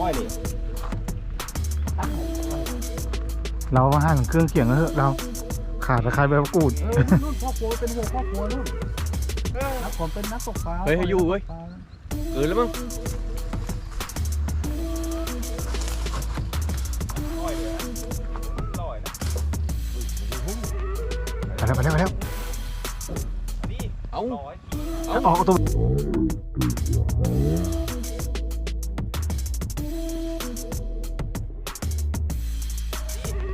ปล่อยดิเราหั่นเครื่องเคียงแล้วเถอะเราขาดตะไคร้ใบมะกรูด เออนู่นพ่อครัวเป็นหัวพ่อครัวนู่นนักผมเป็นนักตกปลาเฮ้ยให้อยู่เว้ยเกินแล้วมั้งไปแล้วไปแล้วไปแล้วเอาออกตัว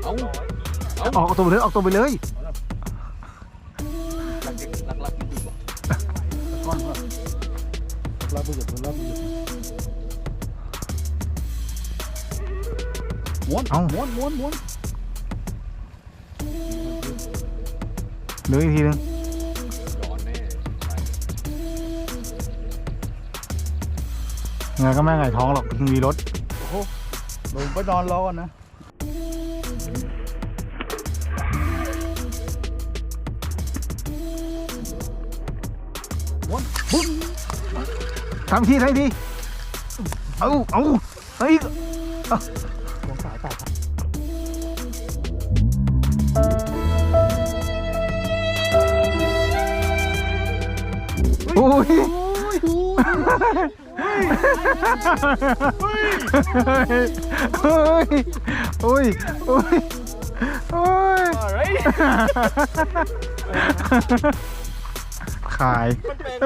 เอาออกตัวไปเลยออกตัวไปเลยลักลักอยู่บ่ก้อนก็รับประโยชน์รับประโยชน์ม้วนเอ้าม้วนม้วนม้วนเหลืออีกทีนึงย้อนแน่ไงก็ไม่ไงท้องหรอกมีรถลงไปนอนรอก่อนนะ ทำทีทำทีเอาเอาเฮ้ยลงสายสายโอ้ยโอ้ยโอ้ยโอ้ยโอ้ยอะไร ขาย มันเป็น